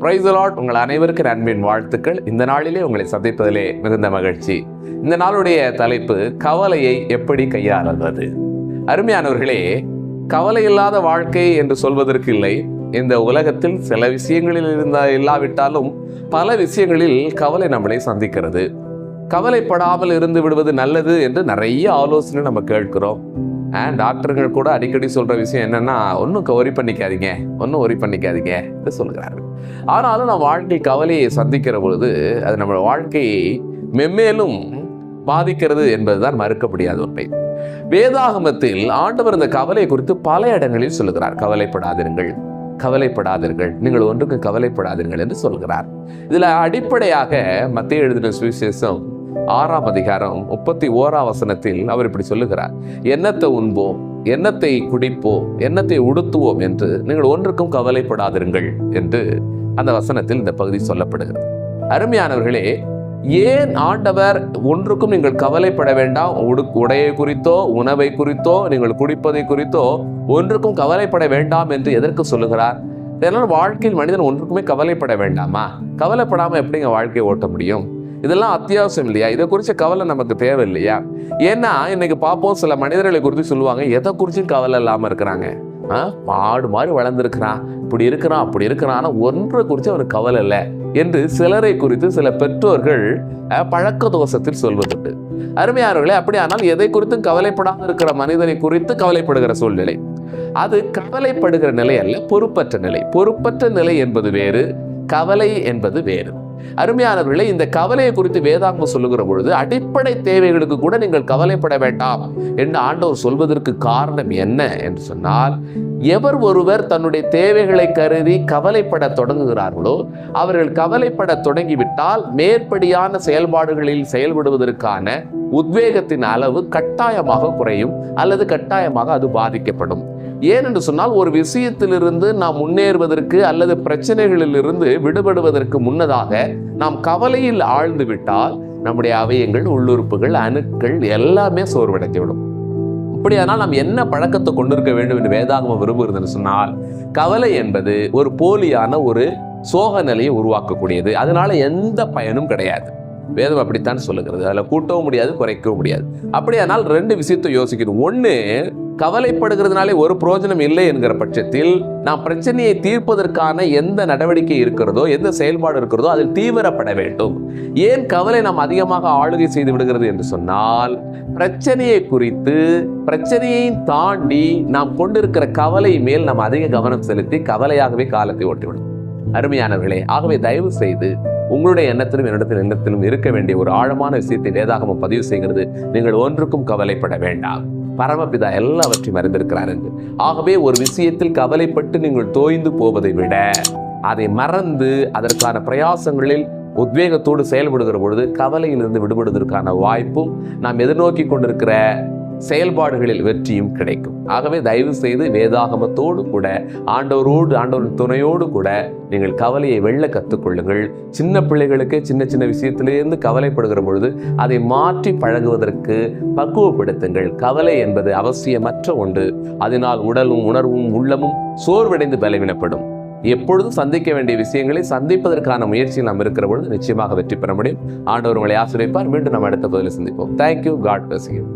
பிரைசலாட் உங்கள் அனைவருக்கும் அன்பின் வாழ்த்துக்கள். இந்த நாளிலே உங்களை சந்திப்பதிலே மிகுந்த மகிழ்ச்சி. இந்த நாளுடைய தலைப்பு கவலையை எப்படி கையாளுவது? அருமையானவர்களே கவலை இல்லாத வாழ்க்கை என்று சொல்வதற்கு இல்லை. இந்த உலகத்தில் சில விஷயங்களில் இருந்த இல்லாவிட்டாலும் பல விஷயங்களில் கவலை நம்மளை சந்திக்கிறது. கவலைப்படாமல் இருந்து விடுவது நல்லது என்று நிறைய ஆலோசனை நம்ம கேட்கிறோம். அண்ட் டாக்டர்கள் கூட அடிக்கடி சொல்ற விஷயம் என்னன்னா ஒன்றும் ஒரி பண்ணிக்காதீங்க. ஒன்றும் ஒரி பண்ணிக்காதீங்க. என்று சொல்கிறார்கள் ஆனாலும் நம்ம வாழ்க்கை கவலையை சந்திக்கிற பொழுது அது நம்ம வாழ்க்கையை மெம்மேலும் பாதிக்கிறது என்பதுதான் மறுக்க முடியாத உண்மை. வேதாகமத்தில் ஆண்டவர் இந்த கவலை குறித்து பல இடங்களில் சொல்லுகிறார். கவலைப்படாதிருங்கள். கவலைப்படாதீர்கள் நீங்கள் ஒன்றுக்கு கவலைப்படாதீர்கள் என்று சொல்கிறார் இதில் அடிப்படையாக மத்திய எழுதின சுவிசேஷம் ஆறாம் அதிகாரம் முப்பத்தி ஓராம் வசனத்தில் அவர் இப்படி சொல்லுகிறார். எண்ணத்தை உண்போம்? எண்ணத்தை குடிப்போம்? எண்ணத்தை உடுத்துவோம்? என்று நீங்கள் ஒன்றுக்கும் கவலைப்படாதிருங்கள் என்று அந்த வசனத்தில் இந்த பகுதி சொல்லப்படுகிறது. அருமையானவர்களே ஏன் ஆண்டவர் ஒன்றுக்கும் நீங்கள் கவலைப்பட வேண்டாம்? உடு உடையை குறித்தோ உணவை குறித்தோ நீங்கள் குடிப்பதை குறித்தோ ஒன்றுக்கும் கவலைப்பட வேண்டாம் என்று எதற்கு சொல்லுகிறார்? இதனால் வாழ்க்கையில் மனிதன் ஒன்றுக்குமே கவலைப்பட வேண்டாமா? கவலைப்படாமல் எப்படிங்க வாழ்க்கையை ஓட்ட முடியும்? இதெல்லாம் அத்தியாவசியம் இல்லையா? இதை குறித்த கவலை நமக்கு தேவை இல்லையா ஏன்னா இன்னைக்கு பார்ப்போம் சில மனிதர்களை குறித்து சொல்லுவாங்க எதை குறிச்சும் கவலை இல்லாமல் இருக்கிறாங்க? ஆ, மாடு மாதிரி வளர்ந்துருக்கிறான். இப்படி இருக்கிறான் அப்படி இருக்கிறான். ஆனால் ஒன்றை குறித்து அவனுக்கு கவலை இல்லை என்று சிலரை குறித்து சில பெற்றோர்கள் பழக்க தோஷத்தில் சொல்வதுண்டு. அருமையானவர்களே அப்படியானால் எதை குறித்தும் கவலைப்படாமல் இருக்கிற மனிதனை குறித்து கவலைப்படுகிற சூழ்நிலை? அது கவலைப்படுகிற நிலை அல்ல பொறுப்பற்ற நிலை. பொறுப்பற்ற நிலை என்பது வேறு கவலை என்பது வேறு. அருமையானவர்களே இந்த கவலையை குறித்து வேதாங்கம் சொல்லுகிற பொழுது அடிப்படை தேவைகளுக்கு கூட நீங்கள் கவலைப்பட வேண்டாம் என்று ஆண்டவர் சொல்வதற்கு காரணம் என்ன என்று சொன்னால் எவர் ஒருவர் தன்னுடைய தேவைகளை கருதி கவலைப்பட தொடங்குகிறார்களோ அவர்கள் கவலைப்பட தொடங்கிவிட்டால் மேற்படியான செயல்பாடுகளில் செயல்படுவதற்கான உத்வேகத்தின் அளவு கட்டாயமாக குறையும் அல்லது கட்டாயமாக அது பாதிக்கப்படும். ஏனென்று சொன்னால் ஒரு விஷயத்திலிருந்து நாம் முன்னேறுவதற்கு அல்லது பிரச்சனைகளிலிருந்து விடுபடுவதற்கு முன்னதாக நாம் கவலையில் ஆழ்ந்து விட்டால் நம்முடைய அவயங்கள் உள்ளுறுப்புகள் அணுக்கள் எல்லாமே சோர்வடைந்துவிடும் அப்படியானால் நாம் என்ன பழக்கத்தை கொண்டிருக்க வேண்டும் என்று வேதாகமம் விரும்புகிறதுன்னு சொன்னால் கவலை என்பது ஒரு போலியான ஒரு சோக நிலையை உருவாக்கக்கூடியது. அதனால எந்த பயனும் கிடையாது. வேதம் அப்படித்தான் சொல்லுகிறது. அதில் கூட்டவும் முடியாது குறைக்கவும் முடியாது. அப்படியானால் ரெண்டு விஷயத்தை யோசிக்கணும். ஒன்று கவலைப்படுகிறதுனாலே ஒரு பிரயோஜனம் இல்லை என்கிற பட்சத்தில் நாம் பிரச்சனையை தீர்ப்பதற்கான எந்த நடவடிக்கை இருக்கிறதோ எந்த செயல்பாடு இருக்கிறதோ அதில் தீவிரப்பட வேண்டும். ஏன் கவலை நாம் அதிகமாக ஆளுகை செய்து விடுகிறது என்று சொன்னால் பிரச்சனையை குறித்து பிரச்சனையை தாண்டி நாம் கொண்டிருக்கிற கவலை மேல் நாம் அதிக கவனம் செலுத்தி கவலையாகவே காலத்தை ஓட்டிவிடும். அருமையானவர்களே ஆகவே தயவு செய்து உங்களுடைய எண்ணத்திலும் என்னிடத்தில் எண்ணத்திலும் இருக்க வேண்டிய ஒரு ஆழமான விஷயத்தை வேதாகமம் பதிவு செய்கிறது. நீங்கள் ஒன்றுக்கும் கவலைப்பட வேண்டாம். பரமபிதா எல்லாவற்றையும் அறிந்திருக்கிறார் என்று. ஆகவே ஒரு விஷயத்தில் கவலைப்பட்டு நீங்கள் தோய்ந்து போவதை விட அதை மறந்து அதற்கான பிரயாசங்களில் உத்வேகத்தோடு செயல்படுகிற பொழுது கவலையிலிருந்து விடுபடுவதற்கான வாய்ப்பும் நாம் எதிர்நோக்கி கொண்டிருக்கிற செயல்பாடுகளில் வெற்றியும் கிடைக்கும். ஆகவே தயவு செய்து வேதாகமத்தோடு கூட ஆண்டவரோடு ஆண்டவரின் துணையோடு கூட நீங்கள் கவலையை வெல்ல கற்றுக்கொள்ளுங்கள் சின்ன பிள்ளைகளுக்கு சின்ன சின்ன விஷயத்திலேருந்து கவலைப்படுகிற பொழுது அதை மாற்றி பழகுவதற்கு பக்குவப்படுத்துங்கள். கவலை என்பது அவசியமற்ற ஒன்று. அதனால் உடலும் உணர்வும் உள்ளமும் சோர்வடைந்து பலவீனப்படும். எப்பொழுதும் சந்திக்க வேண்டிய விஷயங்களை சந்திப்பதற்கான முயற்சியில் நாம் இருக்கிற பொழுது நிச்சயமாக வெற்றி பெற முடியும். ஆண்டவர் உங்களை ஆசிரியப்பார் மீண்டும் நம்ம அடுத்த பதிலில் சந்திப்போம். Thank you God bless you